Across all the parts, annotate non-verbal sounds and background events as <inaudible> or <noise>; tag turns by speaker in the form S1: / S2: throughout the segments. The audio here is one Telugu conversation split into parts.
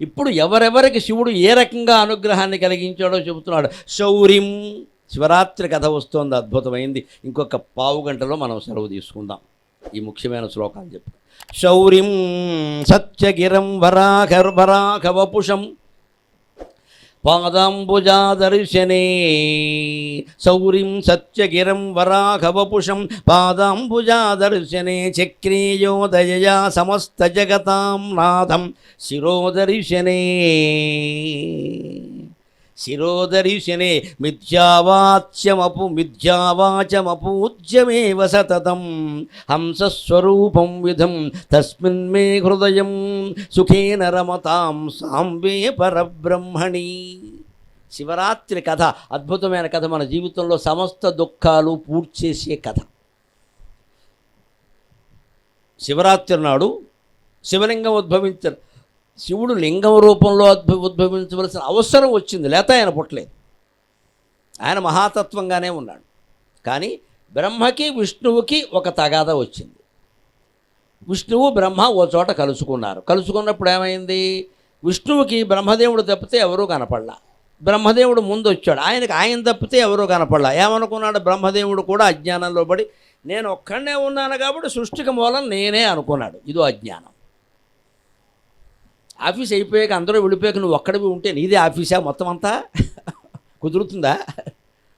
S1: ఇప్పుడు ఎవరెవరికి శివుడు ఏ రకంగా అనుగ్రహాన్ని కలిగించాడో చెబుతున్నాడు. శౌరిం శివరాత్రి కథ వస్తోంది అద్భుతమైంది. ఇంకొక పావు గంటలో మనం సెలవు తీసుకుందాం. ఈ ముఖ్యమైన శ్లోకాలు చెప్పు. శౌరిం సత్యగిరం వరాఘర్ వపుషం పాదాంబుజాదర్శనే. సౌరిం సత్యగిరం వరాఘవపుషం పాదాంబుజాదర్శనే. చక్రీయోదయయా సమస్త జగతాం నాథం శిరోదర్శనే. శిరోదర్శనే మిథ్యావాచ్యమపు మిథ్యావాచమపూజ్యమేవ సతతం. హంసస్వరూపం విధం తస్మిన్ మే హృదయం సుఖేన రమతాం సాంబే పరబ్రహ్మణి. శివరాత్రి కథ అద్భుతమైన కథ మన జీవితంలో సమస్త దుఃఖాలు పూడ్చేసే కథ. శివరాత్రి నాడు శివలింగం ఉద్భవించారు శివుడు లింగం రూపంలో ఉద్భవించవలసిన అవసరం వచ్చింది. లేత ఆయన పుట్టలేదు. ఆయన మహాతత్వంగానే ఉన్నాడు. కానీ బ్రహ్మకి విష్ణువుకి ఒక తగాద వచ్చింది. విష్ణువు బ్రహ్మ ఓ చోట కలుసుకున్నారు. కలుసుకున్నప్పుడు ఏమైంది? విష్ణువుకి బ్రహ్మదేవుడు తప్పితే ఎవరూ కనపడలా. బ్రహ్మదేవుడు ముందు వచ్చాడు ఆయనకి ఆయన తప్పితే ఎవరూ కనపడలా. ఏమనుకున్నాడు? బ్రహ్మదేవుడు కూడా అజ్ఞానంలో పడి నేను ఒక్కడనే ఉన్నాను కాబట్టి సృష్టికి మూలం నేనే అనుకున్నాడు. ఇదో అజ్ఞానం. ఆఫీస్ అయిపోయాక అందరూ వెళ్ళిపోయాక నువ్వు ఒక్కడివి ఉంటే నీదే ఆఫీసా మొత్తం అంతా? <laughs> కుదురుతుందా?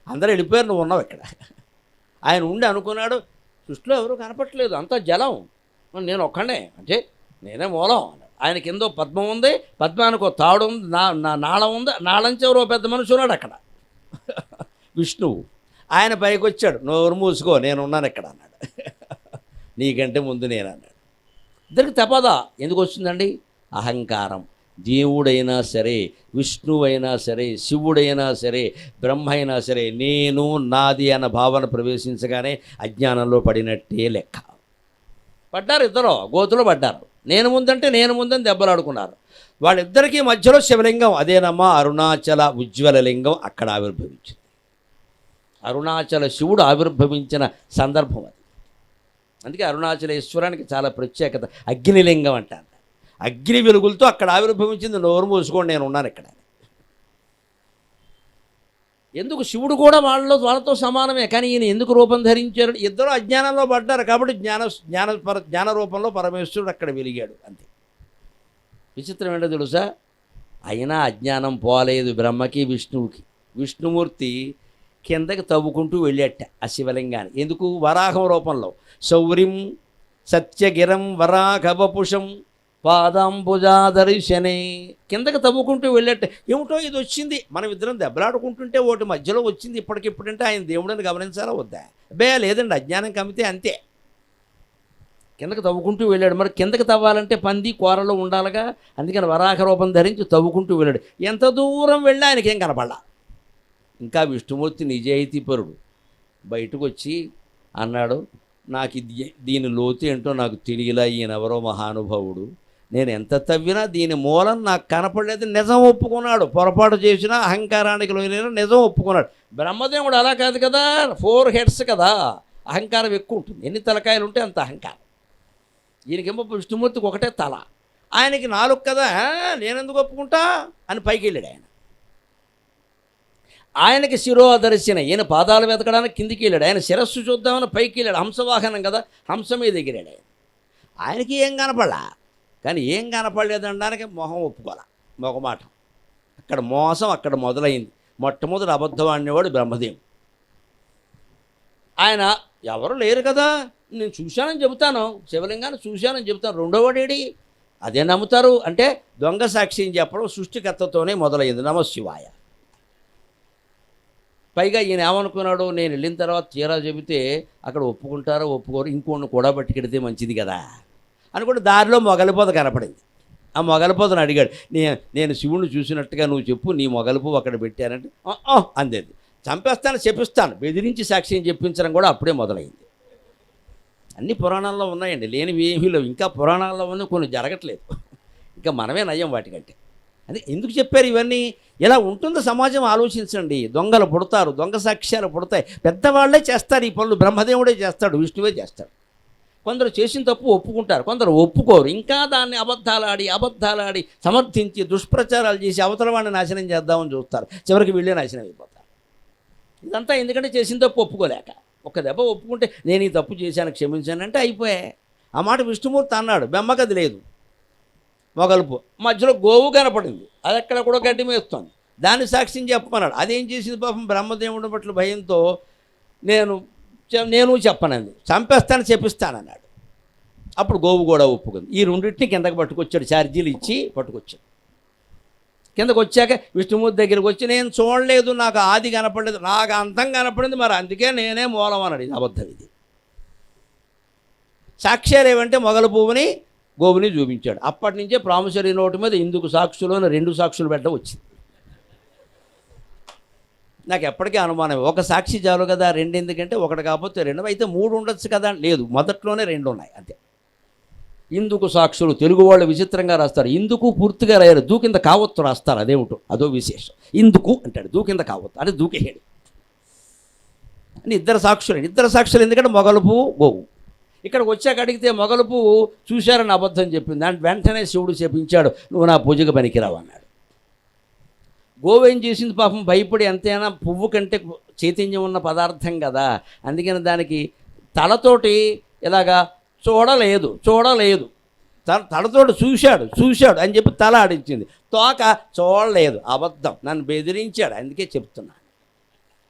S1: అందరూ వెళ్ళిపోయారు నువ్వు ఉన్నావు ఇక్కడ. ఆయన ఉండి అనుకున్నాడు సృష్టిలో ఎవరు కనపట్లేదు అంతా జలం. నేను ఒక్కడే అంటే నేనే మూలం. ఆయన కింద పద్మం ఉంది పద్మానికి ఒక తాడు ఉంది నా నా నాళం ఉంది నాళంచి ఎవరో పెద్ద మనిషి ఉన్నాడు అక్కడ. విష్ణువు. ఆయన పైకి వచ్చాడు నోరు మూసుకో నేను ఉన్నాను ఇక్కడ అన్నాడు. <laughs> నీకంటే ముందు నేను అన్నాడు. ఇద్దరికి తపదా ఎందుకు వస్తుందండి అహంకారం. దేవుడైనా సరే విష్ణువైనా సరే శివుడైనా సరే బ్రహ్మ అయినా సరే నేను నాది అన్న భావన ప్రవేశించగానే అజ్ఞానంలో పడినట్టే లెక్క. పడ్డారు ఇద్దరు గోతులో పడ్డారు. నేను ముందంటే నేను ముందని దెబ్బలాడుకున్నారు వాళ్ళిద్దరికీ మధ్యలో శివలింగం అదేనమ్మా అరుణాచల ఉజ్వల లింగం అక్కడ ఆవిర్భవించింది. అరుణాచల శివుడు ఆవిర్భవించిన సందర్భం అది. అందుకే అరుణాచలేశ్వరానికి చాలా ప్రత్యేకత అగ్నిలింగం అంటారు. అగ్ని వెలుగులతో అక్కడ ఆవిర్భవించింది. నోరు మూసుకోండి నేను ఉన్నాను ఇక్కడ. ఎందుకు శివుడు కూడా వాళ్ళలో వాళ్ళతో సమానమే కానీ ఈయన ఎందుకు రూపం ధరించారు ఇద్దరు అజ్ఞానంలో పడ్డారు కాబట్టి జ్ఞాన జ్ఞాన పర జ్ఞాన రూపంలో పరమేశ్వరుడు అక్కడ వెలిగాడు అంతే. విచిత్రం ఏంటో తెలుసా? అయినా అజ్ఞానం పోలేదు బ్రహ్మకి విష్ణువుకి. విష్ణుమూర్తి కిందకి తవ్వుకుంటూ వెళ్ళేట ఆ శివలింగాన్ని. ఎందుకు? వరాహం రూపంలో. శౌర్యం సత్యగిరం వరాఘవపుషం పాదాంబుజాదర్శనే కిందకి తవ్వుకుంటూ వెళ్ళట్టే. ఏమిటో ఇది వచ్చింది. మనం ఇద్దరం దెబ్బలాడుకుంటుంటే ఒకటి మధ్యలో వచ్చింది ఇప్పటికిప్పుడంటే ఆయన దేవుడిని గమనించాలా వద్దా? బే లేదండి అజ్ఞానం కమితే అంతే. కిందకి తవ్వుకుంటూ వెళ్ళాడు. మరి కిందకి తవ్వాలంటే పంది కూరలో ఉండాలిగా? అందుకని వరాహ రూపం ధరించి తవ్వుకుంటూ వెళ్ళాడు. ఎంత దూరం వెళ్ళి ఆయనకేం కనపడలా. ఇంకా విష్ణుమూర్తి నిజాయితీపరుడు బయటకు వచ్చి అన్నాడు నాకు ఇది దీని లోతు ఏంటో నాకు తెలియలా ఈయన ఎవరో మహానుభావుడు. నేను ఎంత తవ్వినా దీని మూలం నాకు కనపడలేదు నిజం ఒప్పుకున్నాడు. పొరపాటు చేసిన అహంకారానికి లోనైనా నిజం ఒప్పుకున్నాడు. బ్రహ్మదేవుడు అలా కాదు కదా ఫోర్ హెడ్స్ కదా. అహంకారం ఎక్కువ ఉంటుంది. ఎన్ని తలకాయలు ఉంటే అంత అహంకారం. ఈయనకేమో విష్ణుమూర్తికి ఒకటే తల. ఆయనకి నాలుగు కదా నేనెందుకు ఒప్పుకుంటా? అని పైకి వెళ్ళాడు ఆయన. ఆయనకి శిరోదర్శన ఈయన పాదాలు వెతకడానికి కిందికి వెళ్ళాడు. ఆయన శిరస్సు చూద్దామని పైకి వెళ్ళాడు. హంసవాహనం కదా హంస మీద ఎగిరాడు ఆయన. ఆయనకి ఏం కనపడలా? కానీ ఏం కనపడలేదనడానికి మొహం ఒప్పుకోలే. మాట అక్కడ మోసం అక్కడ మొదలైంది. మొట్టమొదటి అబద్ధం అనేవాడు బ్రహ్మదేవుడు. ఆయన ఎవరు లేరు కదా? నేను చూశానని చెబుతాను. శివలింగాన్ని చూశానని చెబుతాను. రెండోవాడేడి అదే నమ్ముతారు. అంటే దొంగ సాక్ష్యం చెప్పడం సృష్టికర్తతోనే మొదలైంది. నమ శివాయ. పైగా ఈయన ఏమనుకున్నాడు? నేను వెళ్ళిన తర్వాత తీరా చెబితే అక్కడ ఒప్పుకుంటారో ఒప్పుకోరు ఇంకోడిని కూడా పట్టుకెడితే మంచిది కదా. అనుకుంటే దారిలో మొగలిపోత కనపడింది. ఆ మొగలిపోతను అడిగాడు నే నేను శివుణ్ణి చూసినట్టుగా నువ్వు చెప్పు నీ మొగలుపు అక్కడ పెట్టానంటే "ఆ, అందేది. చంపేస్తాను చెప్పిస్తాను బెదిరించి సాక్ష్యం చెప్పించడం కూడా అప్పుడే మొదలైంది. అన్ని పురాణాల్లో ఉన్నాయండి లేనివి ఏమీ లేవు. ఇంకా పురాణాల్లో ఉన్న కొన్ని జరగట్లేదు. ఇంకా మనమే నయం వాటికంటే. అది ఎందుకు చెప్పారు ఇవన్నీ? ఇలా ఉంటుందో సమాజం ఆలోచించండి. దొంగలు పుడతారు దొంగ సాక్ష్యాలు పుడతాయి. పెద్దవాళ్ళే చేస్తారు ఈ పనులు బ్రహ్మదేవుడే చేస్తాడు విష్ణువే చేస్తాడు. కొందరు చేసిన తప్పు ఒప్పుకుంటారు కొందరు ఒప్పుకోరు. ఇంకా దాన్ని అబద్ధాలాడి అబద్ధాలాడి సమర్థించి దుష్ప్రచారాలు చేసి అవతల వాడిని నాశనం చేద్దామని చూస్తారు. చివరికి వీళ్ళే నాశనం అయిపోతారు. ఇదంతా ఎందుకంటే చేసిన తప్పు ఒప్పుకోలేక. ఒక దెబ్బ ఒప్పుకుంటే నేను ఈ తప్పు చేశాను క్షమించానంటే అయిపోయా. ఆ మాట విష్ణుమూర్తి అన్నాడు బెమ్మకది లేదు. మొగలుపు. మధ్యలో గోవు కనపడింది. అది ఎక్కడ కూడా గడ్డి మేస్తుంది దాన్ని సాక్ష్యం చెప్పమన్నాడు. అదేం చేసింది పాపం బ్రహ్మదేవుడి పట్ల భయంతో నేను నేను చెప్పనంది. చంపేస్తాను చెప్పిస్తానన్నాడు. అప్పుడు గోవు కూడా ఒప్పుకుంది. ఈ రెండింటిని కిందకి పట్టుకొచ్చాడు ఛార్జీలు ఇచ్చి పట్టుకొచ్చాడు. కిందకు వచ్చాక విష్ణుమూర్తి దగ్గరికి వచ్చి నేను చూడలేదు నాకు ఆది కనపడలేదు నాకు అంతం కనపడింది మరి అందుకే నేనే మూలం అన్నాడు. ఇది అబద్ధం ఇది. సాక్ష్యాలు ఏమంటే మొగల పువ్వుని గోవుని చూపించాడు. అప్పటి నుంచే ప్రామిసరీ నోటు మీద ఇందుకు సాక్షులు అని రెండు సాక్షులు పెట్ట వచ్చింది. నాకు ఎప్పటికీ అనుమానం ఒక సాక్షి చాలు కదా రెండు ఎందుకంటే ఒకటి కాకపోతే రెండు. అయితే మూడు ఉండొచ్చు కదా. లేదు మొదట్లోనే రెండు ఉన్నాయి అంతే. ఇందుకు సాక్షులు తెలుగు వాళ్ళు విచిత్రంగా రాస్తారు. ఇందుకు పూర్తిగా రాయరు. దూకింద కావత్తు రాస్తారు అదేమిటో అదో విశేషం. ఇందుకు అంటాడు దూకింద కావత్తు. అంటే దూకేయడు అని ఇద్దరు సాక్షులు ఇద్దరు సాక్షులు ఎందుకంటే మొగలుపు గోవు. ఇక్కడికి వచ్చాక అడిగితే మొగలుపు చూశారని అబద్ధం చెప్పింది. దాని వెంటనే శివుడు చెప్పించాడు నువ్వు నా పూజకు పనికిరావు అన్నాడు. గోవేం చేసింది పాపం భయపడి ఎంతైనా పువ్వు కంటే చైతన్యం ఉన్న పదార్థం కదా. అందుకని దానికి తలతోటి ఇలాగా చూడలేదు చూడలేదు. తల తలతోటి చూశాడు చూశాడు అని చెప్పి తల ఆడించింది. తోక చూడలేదు అబద్ధం. నన్ను బెదిరించాడు అందుకే చెప్తున్నాను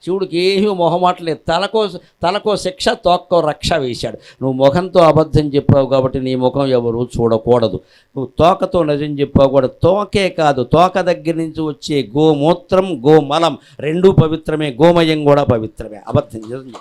S1: శివుడికి ఏమీ మొహమాటలేదు తలకో తలకో శిక్ష తోక్కో రక్ష వేశాడు. నువ్వు ముఖంతో అబద్ధం చెప్పావు కాబట్టి నీ ముఖం ఎవరు చూడకూడదు. నువ్వు తోకతో నిజం చెప్పావు కూడా తోకే కాదు. తోక దగ్గర నుంచి వచ్చే గోమూత్రం గోమలం రెండూ పవిత్రమే. గోమయం కూడా పవిత్రమే. అబద్ధం నిజం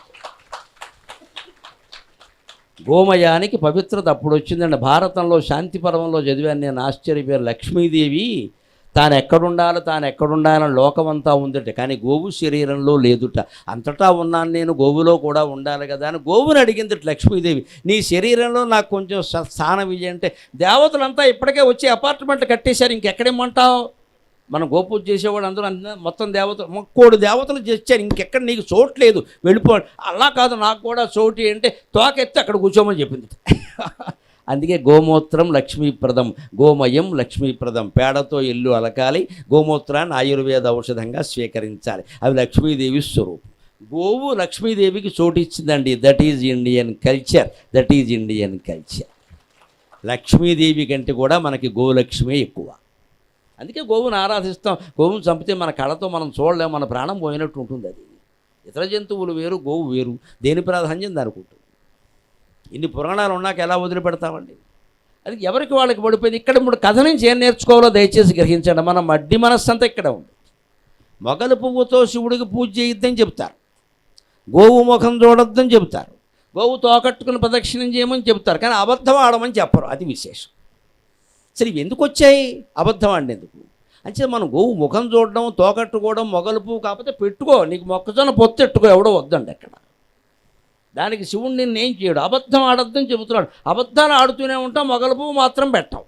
S1: గోమయానికి పవిత్రత అప్పుడు వచ్చిందండి. భారతంలో శాంతి పర్వంలో చదివాను నేను. ఆశ్చర్యపోయారు లక్ష్మీదేవి తాను ఎక్కడుండాలో తాను ఎక్కడుండాలని లోకమంతా ఉందట. కానీ గోవు శరీరంలో లేదుట. అంతటా ఉన్నాను నేను గోవులో కూడా ఉండాలి కదా అని గోవుని అడిగింది లక్ష్మీదేవి. నీ శరీరంలో నాకు కొంచెం స్థానం ఇయ్యి అంటే దేవతలంతా ఇప్పటికే వచ్చి అపార్ట్మెంట్ కట్టేశారు. ఇంకెక్కడేమంటావు? మనం గోపూజ చేసేవాడు అందరూ అంత మొత్తం దేవతలు మొక్కోడు దేవతలు చేశారు. ఇంకెక్కడ నీకు చోటు లేదు. వెళ్ళిపో. అలా కాదు నాకు కూడా చోటు అంటే తోకెత్తి అక్కడ కూర్చోమని చెప్పింది అందుకే గోమూత్రం లక్ష్మీప్రదం గోమయం లక్ష్మీప్రదం. పేడతో ఇల్లు అలకాలి గోమూత్రాన్ని ఆయుర్వేద ఔషధంగా స్వీకరించాలి. అవి లక్ష్మీదేవి స్వరూపం. గోవు లక్ష్మీదేవికి చోటు ఇచ్చిందండి that is Indian culture that is Indian culture Lakshmidevi కంటే కూడా మనకి గోలక్ష్మి ఎక్కువ. అందుకే గోవును ఆరాధిస్తాం. గోవును చంపితే మన కళతో మనం చూడలేము మన ప్రాణం పోయినట్టు ఉంటుంది అది. ఇతర జంతువులు వేరు గోవు వేరు. దేని ప్రాధాన్యం దానికి ఉంటుంది? ఇన్ని పురాణాలు ఉన్నాక ఎలా వదిలిపెడతామండి? అది ఎవరికి వాళ్ళకి పడిపోయింది? ఇక్కడ ఇప్పుడు కథ నుంచి ఏం నేర్చుకోవాలో దయచేసి గ్రహించండి. మన మడ్డి మనస్సంత ఇక్కడ ఉంది. మొగలు పువ్వుతో శివుడికి పూజ చేయొద్దని చెప్తారు గోవు ముఖం చూడొద్దని చెప్తారు గోవు తోకట్టుకుని ప్రదక్షిణం చేయమని చెప్తారు కానీ అబద్ధం ఆడమని చెప్పరు. అది విశేషం. సరే ఇవి ఎందుకు వచ్చాయి? అబద్ధం ఆడినందుకు అంటే మనం గోవు ముఖం చూడడం తోకట్టుకోవడం మొగలు పువ్వు కాకపోతే పెట్టుకో. నీకు మొక్కజొన్న పొత్తు ఎట్టుకో. ఎవడో వద్దండి అక్కడ. దానికి శివుడు నిన్ను ఏం చేయడు? అబద్ధం ఆడద్దని చెబుతున్నాడు. అబద్ధాలు ఆడుతూనే ఉంటాం మొగలు పువ్వు మాత్రం పెట్టాం.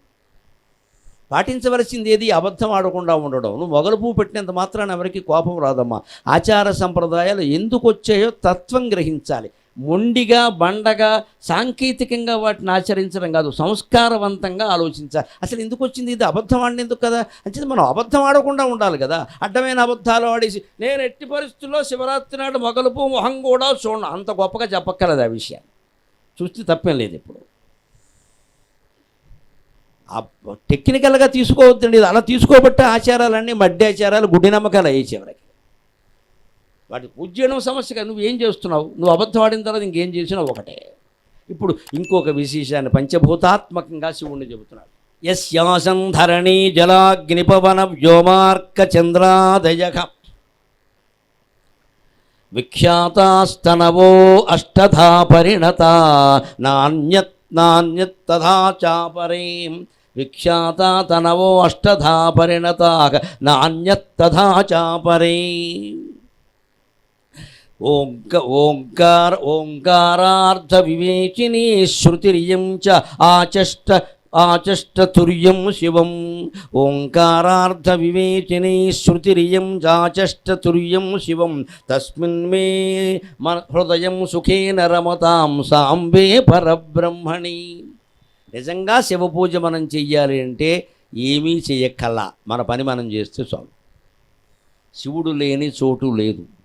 S1: పాటించవలసింది ఏది? అబద్ధం ఆడకుండా ఉండడం. నువ్వు మొగలు పువ్వు పెట్టినంత మాత్రాన ఎవరికి కోపం రాదమ్మా. ఆచార సంప్రదాయాలు ఎందుకు వచ్చాయో తత్వం గ్రహించాలి. మొండిగా బండగా సాంకేతికంగా వాటిని ఆచరించడం కాదు సంస్కారవంతంగా ఆలోచించాలి. అసలు ఎందుకు వచ్చింది? ఇది అబద్ధం ఆడిన ఎందుకు కదా? అంటే మనం అబద్ధం ఆడకుండా ఉండాలి కదా. అడ్డమైన అబద్ధాలు ఆడేసి నేను ఎట్టి పరిస్థితుల్లో శివరాత్రి నాడు మొగలుపు మొహం కూడా చూడను. అంత గొప్పగా చెప్పక్కర్లేదు ఆ విషయాన్ని. చూస్తే తప్పేం లేదు ఇప్పుడు. టెక్నికల్గా తీసుకోవద్దండి. ఇది అలా తీసుకోబట్టే ఆచారాలన్నీ మడ్డి ఆచారాలు గుడ్డి నమ్మకాలు అయ్యే చివరికి. వాటి పూజ చేయడం సమస్య కాదు. నువ్వు ఏం చేస్తున్నావు? నువ్వు అబద్ధం ఆడిన తర్వాత ఇంకేం చేసినా ఒకటే. ఇప్పుడు ఇంకొక విశేషాన్ని పంచభూతాత్మకంగా శివుణ్ణి చెబుతున్నాడు. యస్యాసం ధరణి జలాగ్నిపవన వ్యోమార్క చంద్రాదయ. విఖ్యాతాస్తనవో అష్టధా పరిణత నాణ్యత్ నాణ్యత్ తథా చాపరేం. విఖ్యాత తనవో అష్టధా పరిణత నాణ్యత్ తథా చాపరే. ఓంకార ఓంకారార్థ వివేచిని శృతిరియం చ ఆచష్ట ఆచష్టతుర్యం శివం. ఓంకారార్థ వివేచిని శృతిరియం చాచష్టతుర్యం శివం. తస్మిన్ మే మన హృదయం సుఖేన రమతాం సాంబే పరబ్రహ్మణి. నిజంగా శివ పూజ మనం చెయ్యాలి అంటే ఏమీ చెయ్యక్కల మన పని మనం చేస్తే చాలు. శివుడు లేని చోటు లేదు.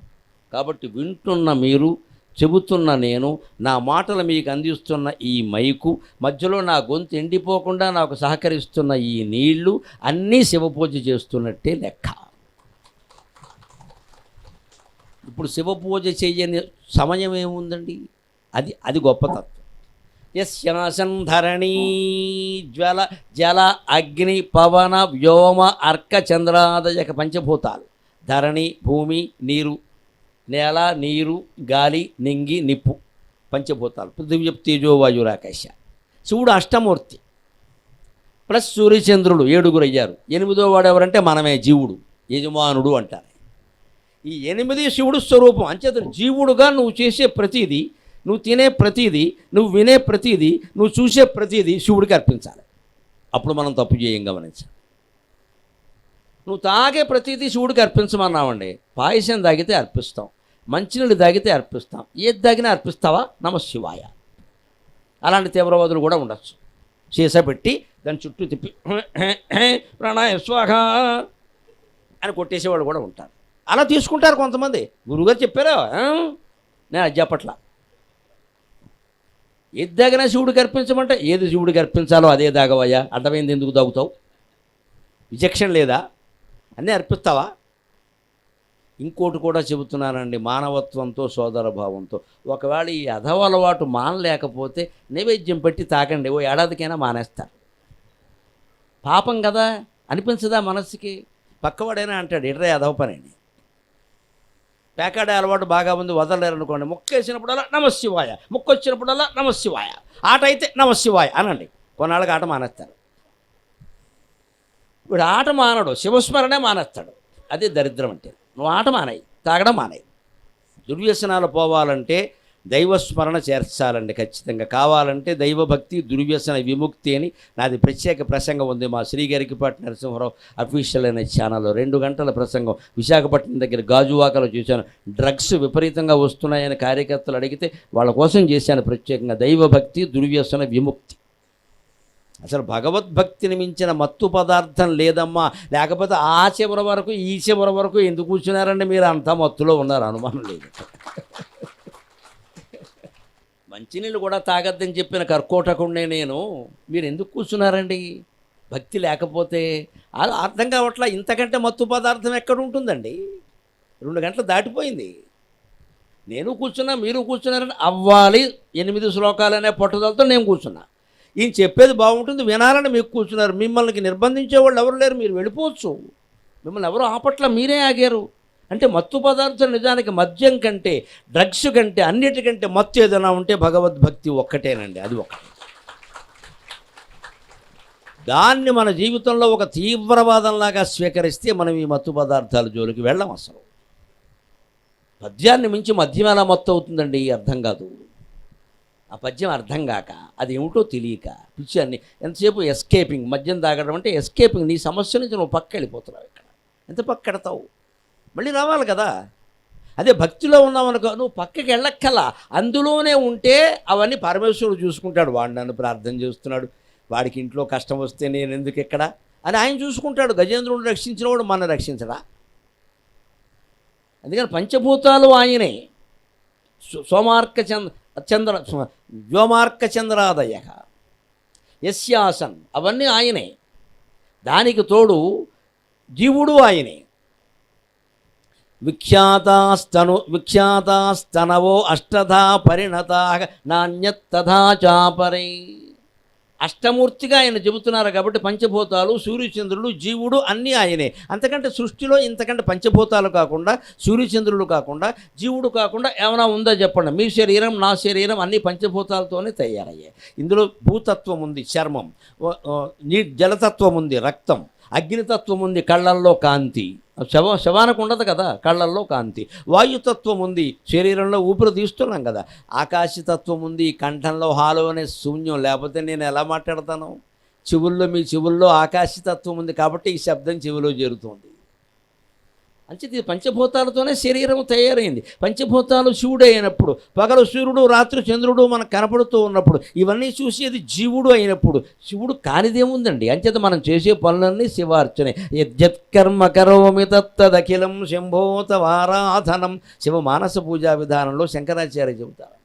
S1: కాబట్టి వింటున్న మీరు చెబుతున్న నేను నా మాటలు మీకు అందిస్తున్న ఈ మైకు మధ్యలో నా గొంతు ఎండిపోకుండా నాకు సహకరిస్తున్న ఈ నీళ్ళు అన్నీ శివపూజ చేస్తున్నట్టే లెక్క. ఇప్పుడు శివ పూజ సమయం ఏముందండి? అది అది గొప్పతత్వం. యశ్యాసన్ ధరణీ జ్వల జల అగ్ని పవన వ్యోమ అర్క చంద్రాదయక పంచభూతాలు. ధరణి భూమి నీరు నేల నీరు గాలి నింగి నిప్పు పంచభూతాలు. పృథివీ తేజో వాయురాకాశ శివుడు అష్టమూర్తి. ప్లస్ సూర్యచంద్రుడు ఏడుగురు అయ్యారు ఎనిమిదో వాడు ఎవరంటే మనమే జీవుడు యజమానుడు అంటారు. ఈ ఎనిమిది శివుడు స్వరూపం. అంచేత జీవుడుగా నువ్వు చేసే ప్రతిదీ నువ్వు తినే ప్రతిదీ నువ్వు వినే ప్రతిదీ నువ్వు చూసే ప్రతిదీ శివుడికి అర్పించాలి. అప్పుడు మనం తప్పు చేయం గమనించాలి. నువ్వు తాగే ప్రతిదీ శివుడికి అర్పించమన్నావండి. పాయసం తాగితే అర్పిస్తాం. మంచినీళ్ళు తాగితే అర్పిస్తాం. ఏది తాగినా అర్పిస్తావా? నమ శివాయ. అలాంటి తీవ్రవాదులు కూడా ఉండొచ్చు. సీసా పెట్టి దాని చుట్టూ తిప్పి <clears throat> ప్రాణాయ స్వాహ అని కొట్టేసేవాళ్ళు కూడా ఉంటారు. అలా తీసుకుంటారు కొంతమంది. గురువుగారు చెప్పారా? నేను అది చెప్పట్లా. ఏది తాగినా శివుడికి అర్పించమంటే ఏది శివుడికి అర్పించాలో అదే దాగవయ్యా అర్థమైంది ఎందుకు తాగుతావు? విచక్షణ లేదా? అన్నీ అర్పిస్తావా? ఇంకోటి కూడా చెబుతున్నానండి మానవత్వంతో సోదర భావంతో ఒకవేళ ఈ అధవ అలవాటు మానలేకపోతే నైవేద్యం పెట్టి తాకండి ఓ ఏడాదికైనా మానేస్తారు పాపం కదా అనిపించదా మనస్సుకి? పక్కవాడైనా అంటాడు ఎడ్రే అధవ పనండి పేకాడే అలవాటు బాగా ఉంది వదలలేరనుకోండి అనుకోండి ముక్క వేసినప్పుడల్లా నమశివాయ ముక్క వచ్చినప్పుడల్లా నమశివాయ ఆట అయితే నమశివాయ అనండి. కొన్నాళ్ళకి ఆట మానేస్తారు. వీడు ఆట మానడు శివస్మరణే మానేస్తాడు. అదే దరిద్రం అంటే. నువ్వు ఆట మానేయి తాగడం మానేయి. దుర్వ్యసనాలు పోవాలంటే దైవస్మరణ చేర్చాలండి ఖచ్చితంగా. కావాలంటే దైవభక్తి దుర్వ్యసన విముక్తి అని నాది ప్రత్యేక ప్రసంగం ఉంది మా శ్రీగరికిపాటి నరసింహరావు అఫీషియల్ అనే ఛానల్లో. రెండు గంటల ప్రసంగం. విశాఖపట్నం దగ్గర గాజువాకలో చూశాను. డ్రగ్స్ విపరీతంగా వస్తున్నాయని కార్యకర్తలు అడిగితే వాళ్ళ కోసం చేశాను ప్రత్యేకంగా. దైవభక్తి దుర్వ్యసన విముక్తి. అసలు భగవద్భక్తిని మించిన మత్తు పదార్థం లేదమ్మా. లేకపోతే ఆ చివరి వరకు ఈ చివరి వరకు ఎందుకు కూర్చున్నారండి? మీరు అంతా మత్తులో ఉన్నారు అనుమానం లేదు. మంచినీళ్ళు కూడా తాగద్దని చెప్పిన కర్కోటకుండే నేను. మీరు ఎందుకు కూర్చున్నారండి? భక్తి లేకపోతే అలా అర్థం కావట్లా? ఇంతకంటే మత్తు పదార్థం ఎక్కడ ఉంటుందండి? రెండు గంటలు దాటిపోయింది. నేను కూర్చున్నా మీరు కూర్చున్నారని అవ్వాలి. ఎనిమిది శ్లోకాలనే పట్టుదలతో నేను కూర్చున్నా. ఈయన చెప్పేది బాగుంటుంది వినాలని మీకు కూర్చున్నారు. మిమ్మల్ని నిర్బంధించే వాళ్ళు ఎవరు లేరు మీరు వెళ్ళిపోవచ్చు. మిమ్మల్ని ఎవరు ఆపట్ల మీరే ఆగారు. అంటే మత్తు పదార్థం నిజానికి మద్యం కంటే డ్రగ్స్ కంటే అన్నిటికంటే మత్తు ఏదైనా ఉంటే భగవద్భక్తి ఒక్కటేనండి అది ఒకటి దాన్ని మన జీవితంలో ఒక తీవ్రవాదంలాగా స్వీకరిస్తే మనం ఈ మత్తు పదార్థాల జోలికి వెళ్ళం అసలు. పద్యాన్ని మించి మద్యం ఎలా మత్తు అవుతుందండి అర్థం కాదు. ఆ పద్యం అర్థం కాక అది ఏమిటో తెలియక పిచ్చి అన్ని ఎంతసేపు ఎస్కేపింగ్ మద్యం తాగడం అంటే ఎస్కేపింగ్ నీ సమస్య నుంచి నువ్వు పక్క వెళ్ళిపోతున్నావు ఇక్కడ. ఎంత పక్కెడతావు మళ్ళీ రావాలి కదా? అదే భక్తిలో ఉన్నావనుకో నువ్వు పక్కకి వెళ్ళక్కలా. అందులోనే ఉంటే అవన్నీ పరమేశ్వరుడు చూసుకుంటాడు. వాడు నన్ను ప్రార్థన చేస్తున్నాడు. వాడికి ఇంట్లో కష్టం వస్తే నేను ఎందుకు ఇక్కడ? అని ఆయన చూసుకుంటాడు. గజేంద్రుడు రక్షించినవాడు మన రక్షించడా? అందుకని పంచభూతాలు ఆయనే. సోమార్క చంద్ర చంద్ర వ్యోమార్క చంద్రాదయ యస్యాసన్ అవన్నీ ఆయనే. దానికి తోడు జీవుడు ఆయనే. విఖ్యాతాస్తను విఖ్యాతాస్తనవో అష్టధా పరిణత నాణ్యత్తథా చాపరై. అష్టమూర్తిగా ఆయన చెబుతున్నారు కాబట్టి పంచభూతాలు సూర్యచంద్రుడు జీవుడు అన్నీ ఆయనే. అంతకంటే సృష్టిలో ఇంతకంటే పంచభూతాలు కాకుండా సూర్యచంద్రుడు కాకుండా జీవుడు కాకుండా ఏమైనా ఉందో చెప్పండి. మీ శరీరం నా శరీరం అన్ని పంచభూతాలతోనే తయారయ్యాయి. ఇందులో భూతత్వం ఉంది చర్మం. నీ జలతత్వం ఉంది రక్తం. అగ్నితత్వం ఉంది కళ్ళల్లో కాంతి. శవ శవానికి ఉండదు కదా కళ్ళల్లో కాంతి. వాయుతత్వం ఉంది శరీరంలో ఊపిరి తీస్తున్నాం కదా. ఆకాశతత్వం ఉంది కంఠంలో హాలో అనే శూన్యం లేకపోతే నేను ఎలా మాట్లాడతాను? చెవుల్లో మీ చెవుల్లో ఆకాశతత్వం ఉంది కాబట్టి ఈ శబ్దం చెవిలో చేరుతుంది. అంటే ఇది పంచభూతాలతోనే శరీరం తయారైంది. పంచభూతాలు శివుడు అయినప్పుడు పగలు సూర్యుడు రాత్రి చంద్రుడు మనకు కనపడుతూ ఉన్నప్పుడు ఇవన్నీ చూసి అది జీవుడు అయినప్పుడు శివుడు కానిదేముందండి. అంచేత మనం చేసే పనులన్నీ శివార్చనే. యద్యత్కర్మ కరోమి తత్తదఖిలం శివ మానస పూజా విధానంలో శంకరాచార్య చెబుతారు.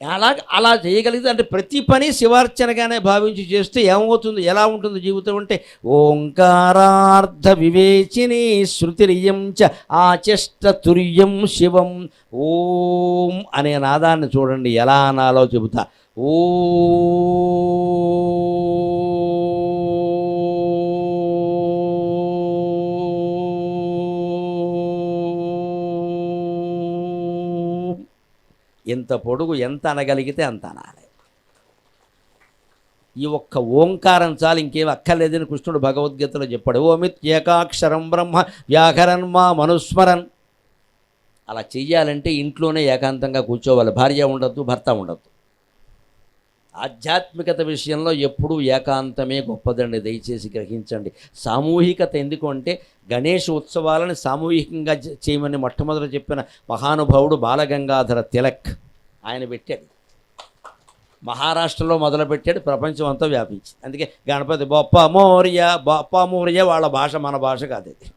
S1: అలా అలా చేయగలిగితే అంటే ప్రతి పని శివార్చనగానే భావించి చేస్తే ఏమవుతుంది? ఎలా ఉంటుంది జీవితం అంటే ఓంకారార్థ వివేచిని శృతిరియం చ ఆచష్ట తుర్యం శివం. ఓం అనే నాదాన్ని చూడండి ఎలా అనాలో చెబుతా. ఓ ఎంత పొడుగు ఎంత అనగలిగితే అంత అనాలి. ఈ ఒక్క ఓంకారం చాలు ఇంకేం అక్కర్లేదని కృష్ణుడు భగవద్గీతలో చెప్పాడు. ఓమిత్ ఏకాక్షరం బ్రహ్మ వ్యాకరన్ మా మనుస్మరన్. అలా చెయ్యాలంటే ఇంట్లోనే ఏకాంతంగా కూర్చోవాలి. భార్య ఉండద్దు భర్త ఉండద్దు. ఆధ్యాత్మికత విషయంలో ఎప్పుడూ ఏకాంతమే గొప్పదండి దయచేసి గ్రహించండి. సామూహికత ఎందుకు అంటే గణేష్ ఉత్సవాలను సామూహికంగా చేయమని మొట్టమొదట చెప్పిన మహానుభావుడు బాలగంగాధర తిలక్ ఆయన పెట్టాడు. మహారాష్ట్రలో మొదలుపెట్టాడు ప్రపంచం అంతా వ్యాపించి అందుకే గణపతి బొప్ప మౌర్య బొప్ప మౌర్య వాళ్ళ భాష మన భాష కాదు ఇది.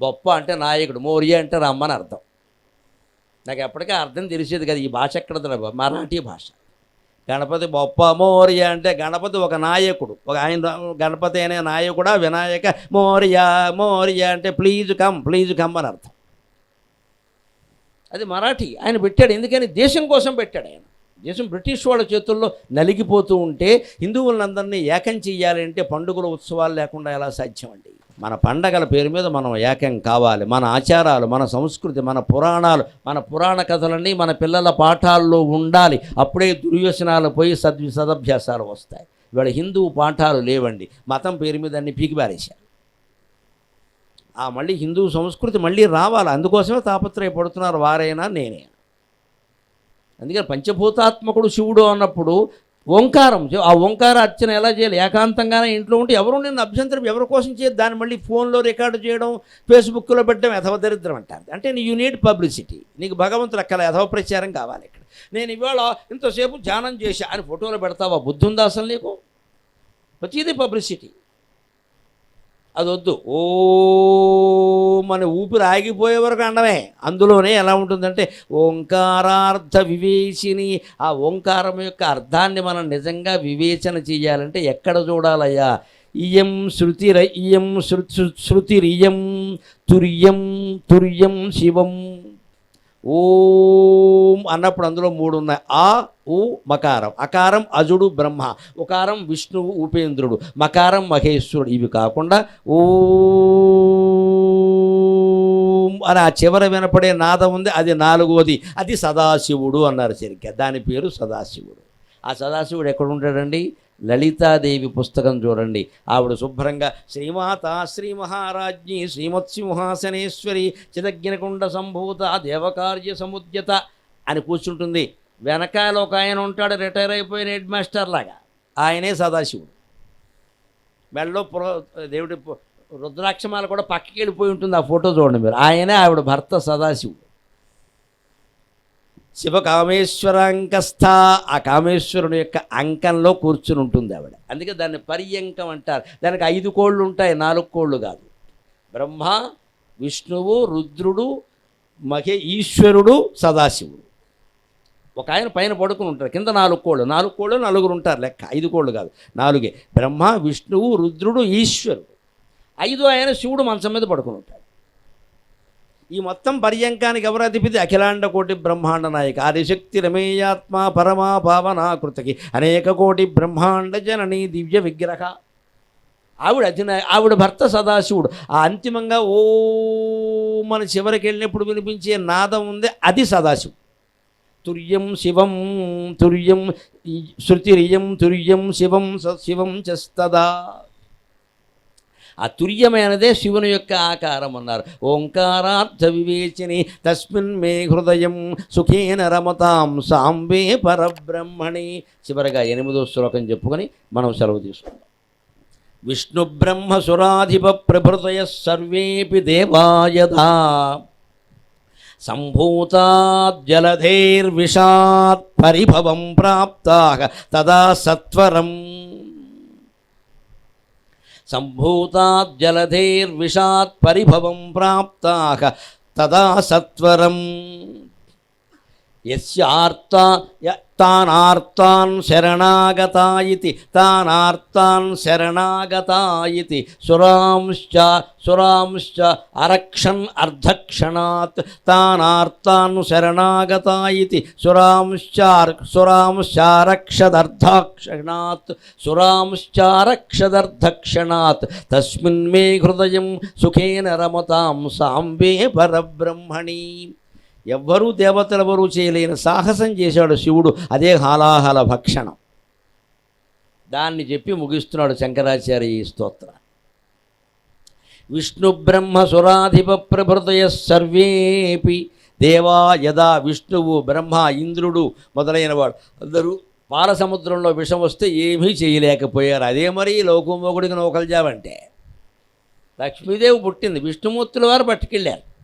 S1: బొప్ప అంటే నాయకుడు మౌర్య అంటే రమ్మని అర్థం. నాకు ఎప్పటికీ అర్థం తెలిసేది కదా ఈ భాష ఎక్కడ మరాఠీ భాష. గణపతి బొప్ప మోర్య అంటే గణపతి ఒక నాయకుడు. ఒక ఆయన గణపతి అనే నాయకుడు వినాయక మౌర్య మోర్య అంటే ప్లీజ్ కమ్ ప్లీజ్ కమ్ అని అర్థం. అది మరాఠీ. ఆయన పెట్టాడు ఎందుకని? దేశం కోసం పెట్టాడు ఆయన. దేశం బ్రిటిష్ వాళ్ళ చేతుల్లో నలిగిపోతూ ఉంటే హిందువులందరినీ ఏకం చేయాలంటే పండుగల ఉత్సవాలు లేకుండా ఎలా సాధ్యం అండి? మన పండగల పేరు మీద మనం ఏకం కావాలి. మన ఆచారాలు మన సంస్కృతి మన పురాణాలు మన పురాణ కథలన్నీ మన పిల్లల పాఠాల్లో ఉండాలి. అప్పుడే దుర్వ్యసనాలు పోయి సద్వి సదభ్యాసాలు వస్తాయి. ఇవాళ హిందూ పాఠాలు లేవండి. మతం పేరు మీద అన్ని పీకిపారేశారు. ఆ మళ్ళీ హిందూ సంస్కృతి మళ్ళీ రావాలి. అందుకోసమే తాపత్రయపడుతున్నారు. వారైనా నేనే. అందుకని పంచభూతాత్మకుడు శివుడు అన్నప్పుడు ఓంకారం. ఆ ఓంకార అర్చన ఎలా చేయాలి? ఏకాంతంగానే ఇంట్లో ఉంటే ఎవరు నేను అభ్యంతరం ఎవరి కోసం చేయదు దాన్ని మళ్ళీ ఫోన్లో రికార్డు చేయడం ఫేస్బుక్లో పెట్టడం యథవ దరిద్రం అంటారు. అంటే నీ యూ పబ్లిసిటీ. నీకు భగవంతుడు అక్కడ యథవ ప్రచారం కావాలి ఇక్కడ. నేను ఇవాళ ఇంతసేపు ధ్యానం చేశా అని ఫోటోలో పెడతావా? బుద్ధి అసలు నీకు? ప్రతిదీ పబ్లిసిటీ. అది వద్దు ఓ మన ఊపిరి ఆగిపోయే వరకు అండమే. అందులోనే ఎలా ఉంటుందంటే ఓంకారార్థ వివేచిని ఆ ఓంకారం యొక్క అర్థాన్ని మనం నిజంగా వివేచన చేయాలంటే ఎక్కడ చూడాలయ్యా? ఇయం శృతిర ఇయం శృ శృతిరియం తుర్యం తుర్యం శివం. ఓం అన్నప్పుడు అందులో మూడు ఉన్నాయి ఆ ఊ మకారం. అకారం అజుడు బ్రహ్మ. ఉకారం విష్ణువు ఉపేంద్రుడు. మకారం మహేశ్వరుడు. ఇవి కాకుండా ఓం అని ఆ చివర వినపడే నాదం ఉంది. అది నాలుగోది. అది సదాశివుడు అన్నారు. సరిగ్గా దాని పేరు సదాశివుడు. ఆ సదాశివుడు ఎక్కడ ఉంటాడండి? లలితాదేవి పుస్తకం చూడండి. ఆవిడ శుభ్రంగా శ్రీమాత శ్రీ మహారాజ్ఞి శ్రీమత్సింహాసనేశ్వరి చిదగ్నికుండ సంభూత దేవకార్య సముద్యత అని కూర్చుంటుంది. వెనకాల ఒక ఆయన ఉంటాడు రిటైర్ అయిపోయిన హెడ్ మాస్టర్ లాగా. ఆయనే సదాశివుడు. మెడలో పుర దేవుడి రుద్రాక్షమాల కూడా పక్కకి వెళ్ళిపోయి ఉంటుంది ఆ ఫోటో చూడండి మీరు. ఆయనే ఆవిడ భర్త సదాశివుడు. శివకామేశ్వరాంకస్థ ఆ కామేశ్వరుని యొక్క అంకంలో కూర్చుని ఉంటుంది ఆవిడ. అందుకే దాన్ని పర్యంకం అంటారు. దానికి ఐదు కోళ్ళు ఉంటాయి నాలుగు కోళ్ళు కాదు. బ్రహ్మ విష్ణువు రుద్రుడు మహే ఈశ్వరుడు సదాశివుడు. ఒక ఆయన పైన పడుకుని ఉంటారు కింద నాలుగు కోళ్ళు. నాలుగు కోళ్ళు నలుగురు ఉంటారు లెక్క. ఐదు కోళ్ళు కాదు. నాలుగే. బ్రహ్మ విష్ణువు రుద్రుడు ఈశ్వరుడు. ఐదు ఆయన శివుడు మంచం మీద పడుకుని ఉంటాడు. ఈ మొత్తం పర్యంకానికి ఎవరు అధిపతి? అఖిలాండ కోటి బ్రహ్మాండ నాయక. ఆదిశక్తి రమేయాత్మ పరమా భావనాకృతకి అనేక కోటి బ్రహ్మాండ జనని దివ్య విగ్రహ. ఆవిడ అధినాయ ఆవిడ భర్త సదాశివుడు. ఆ అంతిమంగా ఓ మన చివరికి వెళ్ళినప్పుడు వినిపించే నాదం ఉంది అది సదాశివుడు. తుర్యం శివం తుర్యం శృతిరియం తుర్యం శివం సశివం శివం చస్తదా. అతుల్యమైనదే శివుని యొక్క ఆకారం అన్నారు ఓంకారార్థ వివేచిని తస్మిన్ మే హృదయం సుఖేన రమతాం సాంబే పరబ్రహ్మణి. చివరగా ఎనిమిదో శ్లోకం చెప్పుకొని మనం సెలవు తీసుకుందాం. సురాధిప ప్రభృతయ సర్వేపి దేవాయదా. సంభూతాజ్జలధైర్విషాత్ పరిభవం ప్రాప్తా తదా సత్వరం. సంభూతాజ్జలధేర్విషాత్ పరిభవం ప్రాప్తా తదా సత్వరం. యస్యార్తా తానార్తాన్ శరణాగతా ఇతి తానార్తాన్ శరణాగతా ఇతి సురాంశ్చ సురాంశ్చ అరక్షన్ అర్ధక్షణాత్. తానార్తాన్ శరణాగతా ఇతి సురాంశ్చార్ సురాంశ్చారక్షదర్ధక్షణాత్ సురాంశ్చారక్షదర్ధక్షణాత్ తస్మిన్ మే హృదయం సుఖేన రమతాం సాంబే పరబ్రహ్మణీ. ఎవ్వరూ దేవతలెవరూ చేయలేని సాహసం చేశాడు శివుడు. అదే హాలాహల భక్షణం. దాన్ని చెప్పి ముగిస్తున్నాడు శంకరాచార్య ఈ స్తోత్ర. విష్ణు బ్రహ్మ సురాధిప ప్రభృతయ సర్వేపి దేవా యదా విష్ణువు బ్రహ్మ ఇంద్రుడు మొదలైన వాడు అందరూ పాలసముద్రంలో విషం వస్తే ఏమీ చేయలేకపోయారు. అదే మరి లోకమోగుడికి నౌకల్జావంటే లక్ష్మీదేవి పుట్టింది. విష్ణుమూర్తుల వారు పట్టుకెళ్ళారు.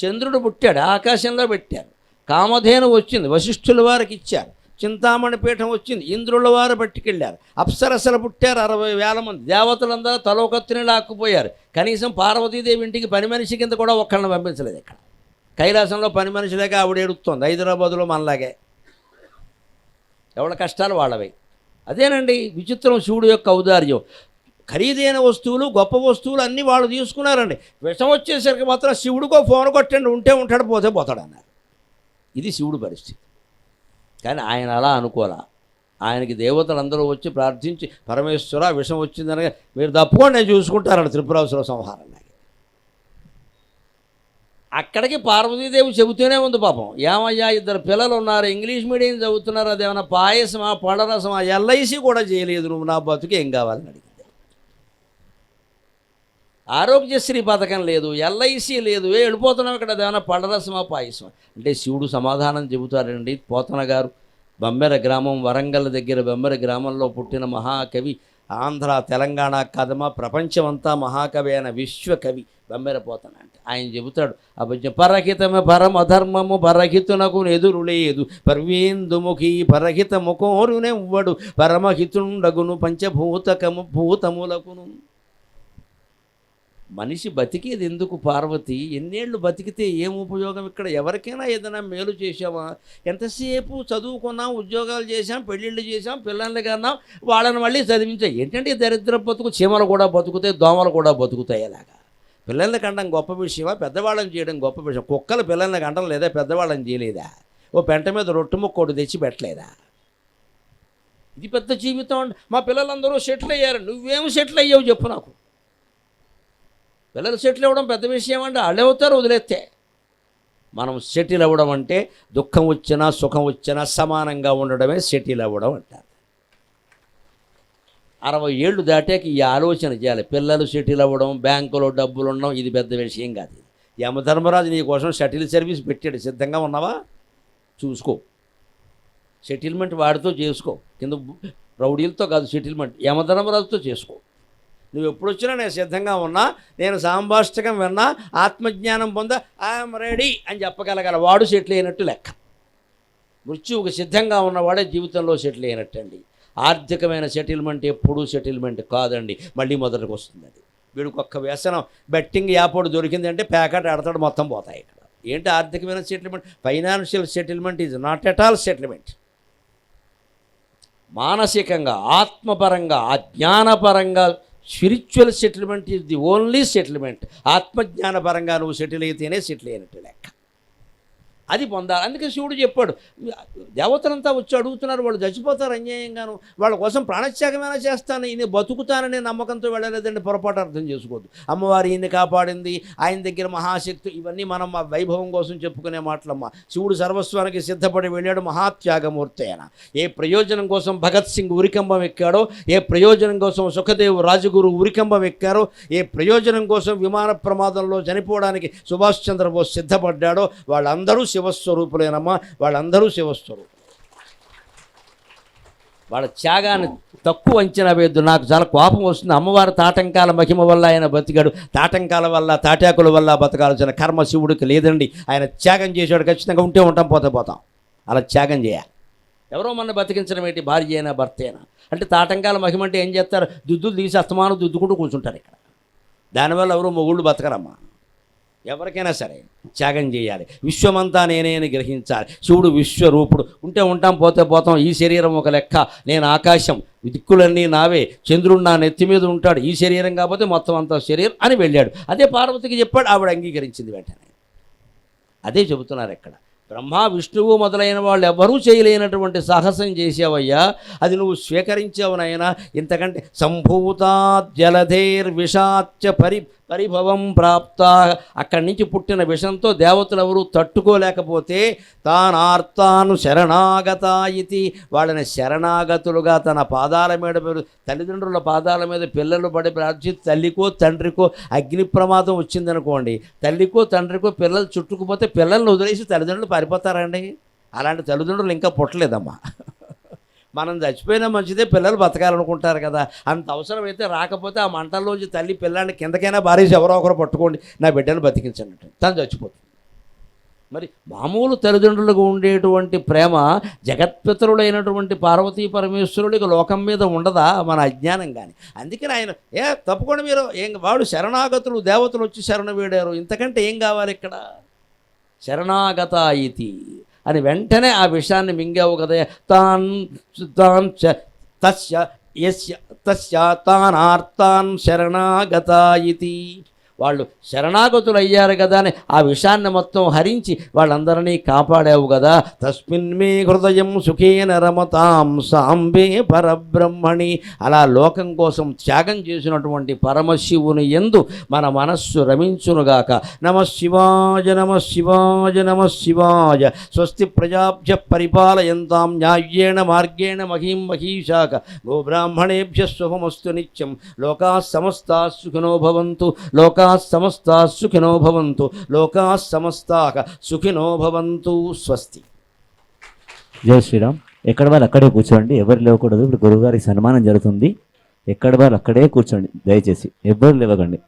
S1: చంద్రుడు పుట్టాడు ఆకాశంలో పెట్టారు. కామధేను వచ్చింది వశిష్ఠుల వారికి ఇచ్చారు. చింతామణి పీఠం వచ్చింది ఇంద్రుల వారు పట్టుకెళ్ళారు. అప్సరసలు పుట్టారు అరవై వేల మంది. దేవతలందరూ తలోకత్తిని లాక్కుపోయారు. కనీసం పార్వతీదేవి ఇంటికి పని మనిషి కింద కూడా ఒక్కళ్ళని పంపించలేదు ఇక్కడ కైలాసంలో పని మనిషి లేక ఆవిడ ఏడుస్తోంది హైదరాబాదులో మనలాగే. ఎవరి కష్టాలు వాళ్ళవి. అదేనండి విచిత్రం శివుడు యొక్క ఔదార్యం. ఖరీదైన వస్తువులు గొప్ప వస్తువులు అన్నీ వాళ్ళు తీసుకున్నారండి. విషం వచ్చేసరికి మాత్రం శివుడికో ఫోన్ కొట్టండి ఉంటే ఉంటాడు పోతే పోతాడు అన్నారు. ఇది శివుడి పరిస్థితి. కానీ ఆయన అలా అనుకోలా. ఆయనకి దేవతలందరూ వచ్చి ప్రార్థించి పరమేశ్వర విషం వచ్చిందనగా మీరు తప్పుకోండి నేను చూసుకుంటారని త్రిపురాసుర సంహారం నాకు. అక్కడికి పార్వతీదేవి చెబుతూనే ఉంది పాపం. ఏమయ్యా ఇద్దరు పిల్లలు ఉన్నారు ఇంగ్లీష్ మీడియం చదువుతున్నారు అదేమన్నా పాయసమా పడరసమా ఎల్ఐసి కూడా చేయలేదు నువ్వు నా బతుకు ఏం కావాలని అడిగి ఆరోగ్యశ్రీ పథకం లేదు ఎల్ఐసి లేదు ఏ వెళ్ళిపోతున్నాం ఇక్కడ ఏమైనా పడరసమా పాయసం అంటే శివుడు సమాధానం చెబుతారండి పోతన గారు. బొమ్మెర గ్రామం వరంగల్ దగ్గర బొమ్మెర గ్రామంలో పుట్టిన మహాకవి ఆంధ్ర తెలంగాణ కథమ ప్రపంచమంతా మహాకవి అయిన విశ్వకవి బొమ్మెర పోతన అంటే ఆయన చెబుతాడు. అభ్య పరహితమ పరమధర్మము పరహితునకు ఎదురు లేదు పర్వేందుముఖి పరహితము కోరునెవ్వడు పరమహితుండగును పంచభూతకము భూతములకును. మనిషి బతికేది ఎందుకు పార్వతి? ఎన్నేళ్ళు బతికితే ఏం ఉపయోగం? ఇక్కడ ఎవరికైనా ఏదైనా మేలు చేసామా ఎంతసేపు చదువుకున్నాం ఉద్యోగాలు చేసాం పెళ్ళిళ్ళు చేసాం పిల్లల్ని కన్నాం వాళ్ళని మళ్ళీ చదివించాం. ఏంటంటే దరిద్ర బతుకు చీమలు కూడా బతుకుతాయి దోమలు కూడా బతుకుతాయి అలాగా. పిల్లల్ని కండం గొప్ప విషయమా? పెద్దవాళ్ళని చేయడం గొప్ప విషయం. కుక్కలు పిల్లల్ని కండం లేదా పెద్దవాళ్ళని చేయలేదా? ఓ పెంట మీద రొట్టె ముక్కోడు తెచ్చి పెట్టలేదా? ఇది పెద్ద జీవితం మా పిల్లలందరూ సెటిల్ అయ్యారు. నువ్వేం సెటిల్ అయ్యావు చెప్పు నాకు. పిల్లలు సెటిల్ అవ్వడం పెద్ద విషయం అంటే వాళ్ళు అవుతారు వదిలేస్తే. మనం సెటిల్ అవ్వడం అంటే దుఃఖం వచ్చినా సుఖం వచ్చినా సమానంగా ఉండడమే సెటిల్ అవ్వడం అంటారు. అరవై ఏళ్ళు దాటాక ఈ ఆలోచన చేయాలి. పిల్లలు సెటిల్ అవ్వడం బ్యాంకులో డబ్బులు ఉండడం ఇది పెద్ద విషయం కాదు యమధర్మరాజు నీ కోసం షటిల్ సర్వీస్ పెట్టాడు. సిద్ధంగా ఉన్నావా? చూసుకో. సెటిల్మెంట్ వాడితో చేసుకో. కింద రౌడీలతో కాదు సెటిల్మెంట్ యమధర్మరాజుతో చేసుకో. నువ్వు ఎప్పుడు వచ్చినా నేను సిద్ధంగా ఉన్నా నేను సాంభాష్టకం విన్నా ఆత్మజ్ఞానం పొంద ఐఎమ్ రెడీ అని చెప్పగలగల. వాడు సెటిల్ అయినట్టు లెక్క. మృత్యువుకు సిద్ధంగా ఉన్నవాడే జీవితంలో సెటిల్ అయినట్టండి. ఆర్థికమైన సెటిల్మెంట్ ఎప్పుడూ సెటిల్మెంట్ కాదండి. మళ్ళీ మొదటికి వస్తుంది అది. వీడికి ఒక్క వ్యసనం. బెట్టింగ్ యాపోడు దొరికిందంటే ప్యాకెట్ ఆడతాడు మొత్తం పోతాయి ఇక్కడ. ఏంటి ఆర్థికమైన settlement? Financial settlement is not at all settlement. మానసికంగా ఆత్మపరంగా అజ్ఞానపరంగా spiritual settlement is the only settlement ఆత్మజ్ఞానపరంగా నువ్వు సెటిల్ అయితేనే సెటిల్ అయినట్టు లెక్క అది పొందాలి. అందుకే శివుడు చెప్పాడు దేవతలంతా వచ్చి అడుగుతున్నారు వాళ్ళు చచ్చిపోతారు అన్యాయంగాను. వాళ్ళ కోసం ప్రాణత్యాగమైనా చేస్తాను ఈయన బతుకుతాననే నమ్మకంతో వెళ్ళలేదండి పొరపాటు అర్థం చేసుకోవద్దు. అమ్మవారు ఈయన్ని కాపాడింది ఆయన దగ్గర మహాశక్తి ఇవన్నీ మనం మా వైభవం కోసం చెప్పుకునే మాటలమ్మ. శివుడు సర్వస్వానికి సిద్ధపడి వెళ్ళాడు మహాత్యాగమూర్తి ఆయన ఏ ప్రయోజనం కోసం భగత్ సింగ్ ఉరికంబం ఎక్కాడో ఏ ప్రయోజనం కోసం సుఖదేవ్ రాజగురు ఉరికంబం ఎక్కారో ఏ ప్రయోజనం కోసం విమాన ప్రమాదంలో చనిపోవడానికి సుభాష్ చంద్రబోస్ సిద్ధపడ్డాడో వాళ్ళందరూ శివస్వరూపులేనమ్మా వాళ్ళందరూ శివస్వరూపులు. వాళ్ళ త్యాగాన్ని తక్కువ అంచనా వేయద్దు. నాకు చాలా కోపం వస్తుంది. అమ్మవారి తాటంకాల మహిమ వల్ల ఆయన బతికాడు. తాటంకాల వల్ల తాటాకుల వల్ల బతకాల్సిన కర్మ శివుడికి లేదండి. ఆయన త్యాగం చేసేవాడు ఖచ్చితంగా ఉంటే ఉంటాం పోతే పోతాం. అలా త్యాగం చేయాలి. ఎవరో మన బతికించడం ఏంటి? భార్య అయినా భర్త అయినా. అంటే తాటంకాల మహిమ అంటే ఏం చేస్తారు? దుద్దులు తీసి అస్తమానం దుద్దుకుంటూ కూర్చుంటారు ఇక్కడ. దానివల్ల ఎవరో మొగుళ్ళు బతకరమ్మా. ఎవరికైనా సరే త్యాగం చేయాలి. విశ్వమంతా నేనే అని గ్రహించాలి. శివుడు విశ్వరూపుడు. ఉంటే ఉంటాం పోతే పోతాం. ఈ శరీరం ఒక లెక్క. నేను ఆకాశం. దిక్కులన్నీ నావే. చంద్రుడు నా నెత్తి మీద ఉంటాడు. ఈ శరీరం కాకపోతే మొత్తం అంతా శరీరం అని వెళ్ళాడు. అదే పార్వతికి చెప్పాడు. ఆవిడ అంగీకరించింది వెంటనే. అదే చెబుతున్నారు ఇక్కడ. బ్రహ్మ విష్ణువు మొదలైన వాళ్ళు ఎవరూ చేయలేనటువంటి సాహసం చేసావయ్యా అది నువ్వు స్వీకరించావు నాయనా. ఇంతకంటే సంభూతా జలధేర్ విషాచ పరి పరిభవం ప్రాప్త. అక్కడి నుంచి పుట్టిన విషంతో దేవతలు ఎవరు తట్టుకోలేకపోతే తానార్తాను శరణాగత ఇది వాళ్ళని శరణాగతులుగా తన పాదాల మీద తల్లిదండ్రుల పాదాల మీద పిల్లలు పడి ప్రార్థి తల్లికో తండ్రికో అగ్ని ప్రమాదం వచ్చిందనుకోండి. తల్లికో తండ్రికో పిల్లలు చుట్టుకుపోతే పిల్లల్ని వదిలేసి తల్లిదండ్రులు పారిపోతారండి అలాంటి తల్లిదండ్రులు ఇంకా పుట్టలేదమ్మా. మనం చచ్చిపోయినా మంచిదే పిల్లలు బతకాలనుకుంటారు కదా. అంత అవసరమైతే రాకపోతే ఆ మంటల్లోంచి తల్లి పిల్లాన్ని కిందకైనా భారీ ఎవరో ఒకరు పట్టుకోండి నా బిడ్డను బతికించండి. తను చచ్చిపోతుంది. మరి మామూలు తల్లిదండ్రులకు ఉండేటువంటి ప్రేమ జగత్పితరుడైనటువంటి పార్వతీ పరమేశ్వరుడికి లోకం మీద ఉండదా? మన అజ్ఞానం కానీ అందుకని ఆయన ఏ తప్పకుండా మీరు ఏం వాడు శరణాగతులు దేవతలు వచ్చి శరణ వేడారు. ఇంతకంటే ఏం కావాలి ఇక్కడ? శరణాగత ఇది అని వెంటనే ఆ విషయాన్ని మింగావు కదా. తాన్ తాన్ తస్య యస్య తస్య తానార్తాన్ శరణాగత ఇది వాళ్ళు శరణాగతులు అయ్యారు కదా అని ఆ విషయాన్ని మొత్తం హరించి వాళ్ళందరినీ కాపాడావు కదా. తస్మిన్ మే హృదయం సుఖేన రమతాం సాంబే పరబ్రహ్మణి. అలా లోకం కోసం త్యాగం చేసినటువంటి పరమశివుని ఎందు మన మనస్సు రమించునుగాక. నమ శివాయ నమ శివాయ నమ శివాయ. స్వస్తి ప్రజాభ్య పరిపాలయంతాం న్యాయ్యేణ మార్గేణ మహీం మహీశాక గోబ్రాహ్మణేభ్య శుభమస్తు నిత్యం. లోకా సమస్తా సుఖినో భవంతు. లోకా సమస్తా సుఖినో భవంతు. లోకా సమస్తా సుఖినో భవంతు. స్వస్తి.
S2: జై శ్రీరామ్. ఎక్కడ వాళ్ళు అక్కడే కూర్చోండి. ఎవరు లేవకూడదు. ఇప్పుడు గురువుగారి సన్మానం జరుగుతుంది. ఎక్కడ వాళ్ళు అక్కడే కూర్చోండి. దయచేసి. ఎవ్వరు లేవకండి.